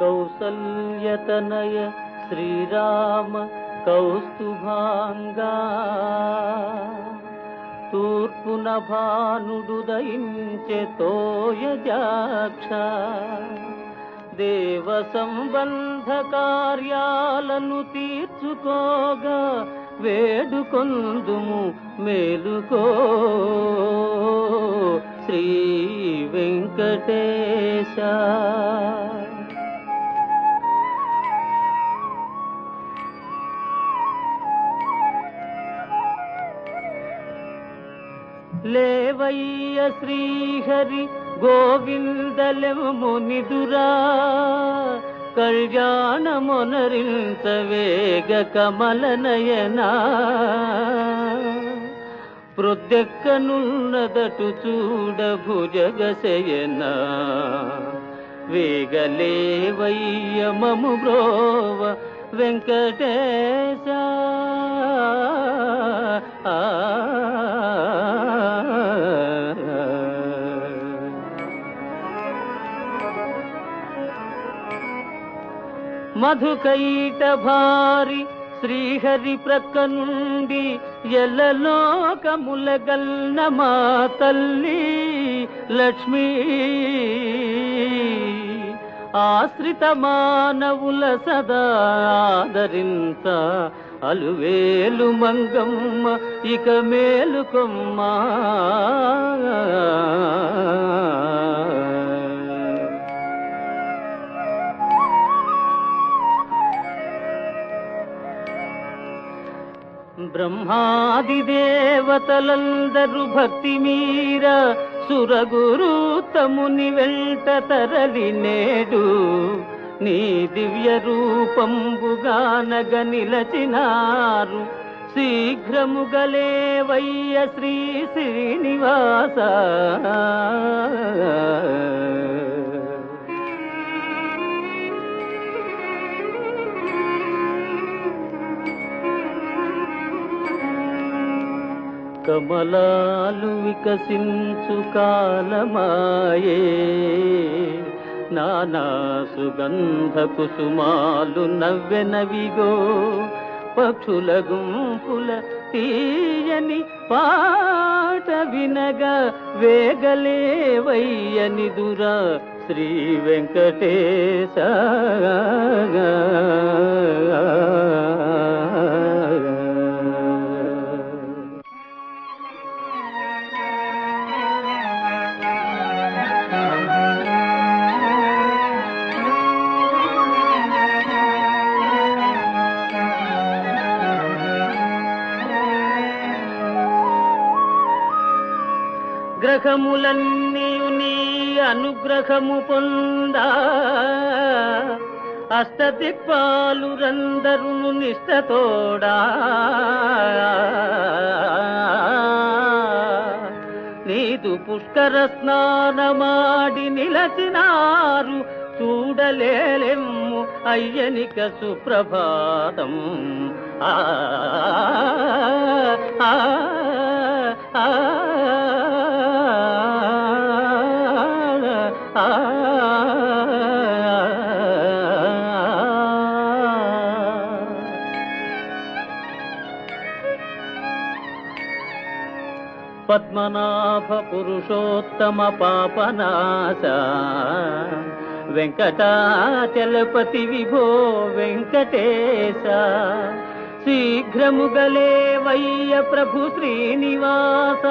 కౌసల్యతనయ శ్రీరామ కౌస్తుభాంగా తూర్పున భానుడు దయించె తోయజాక్ష దేవ సంబంధ కార్యాలను తీర్చుకోగా వేడుకొందుము మేలుకో శ్రీ వెంకటేశ లేవయ్య శ్రీహరి గోవిందలెమునిదురా కళ్యాణమునరింత వేగ కమలనయనా. ప్రొద్దెక్కనున్నదటు చూడ భుజగశయనా. వేగలేవయ్య మము బ్రోవ వెంకటేశ. మధుకైట భారి శ్రీహరి ప్రక్క నుండి ఎల్లలోకములగల్న మా తల్లి లక్ష్మీ. ఆశ్రిత మానవుల సదా ఆదరింత. అలువేలు మంగమ్మ ఇక మేలుకొమ్మ బ్రహ్మాది దేవతలందరూ భక్తి మీరా సురగురు తముని వెంట తరలి నేడు నీ దివ్య రూపంబుగానగ నిలచినారు. శీఘ్రముగలేవయ్య శ్రీ శ్రీనివాస. కమలాలు వికసించు కాలమాయే. నానా సుగంధ కుసుమాలు నవ్వెనవిగో పక్షుల గుంపుల తీయని పాట వినగా వేగలేవయ్యని దురా శ్రీ వెంకటేశ. గ్రహములన్నీయు నీ అనుగ్రహము పొందా. అష్టదిక్పాలు రందరును నిష్టతోడా. నీదు పుష్కర స్నానమాడి నిలచినారు చూడలేము అయ్యనిక సుప్రభాతం. ఆ ఆ, ఆ, పద్మనాభ పురుషోత్తమ పాపనాశ వెంకటాచలపతి విభో వెంకటేశ. శీఘ్రముగలే వయ్య ప్రభు శ్రీనివాస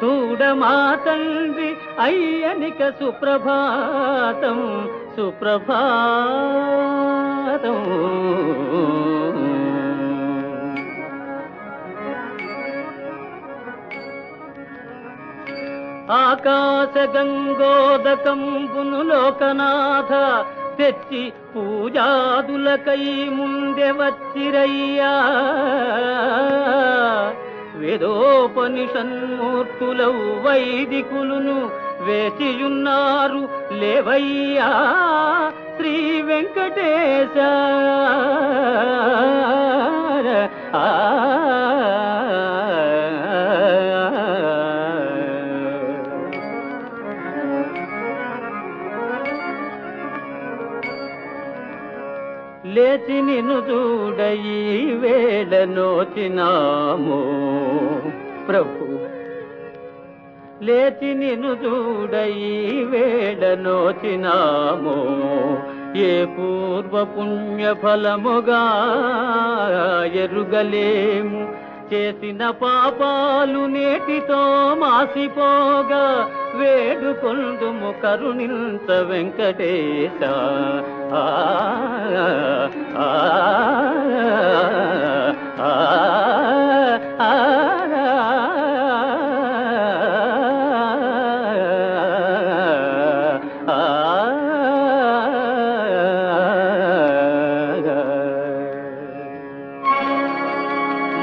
చూడమా తండ్రి అయ్యనిక సుప్రభాతం సుప్రభాతం ఆకాశ గంగోదకంబును లోకనాథ తెచ్చి పూజాదులకై ముందే వచ్చిరయ్యా. వేదోపనిషన్మూర్తులౌ వైదికులును వేచియున్నారు లేవయ్యా. శ్రీ వెంకటేశ. లేచి నిన్ను చూడయి వేళ నోచినాము. ప్రభు లేచి నిన్ను చూడయి వేళ నోచినాము. ఏ పూర్వ పుణ్య ఫలముగా ఎరుగలేము. చేసిన పాపాలు నేటితో మాసిపోగా వేడుకొందుము కరుణింత వెంకటేశ.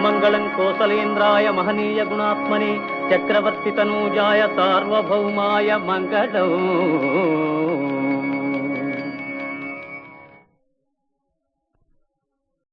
మంగళం కోసలేంద్రాయ మహనీయ గుణాత్మని చక్రవర్తి తనూజాయ సార్వభౌమాయ మంగళం.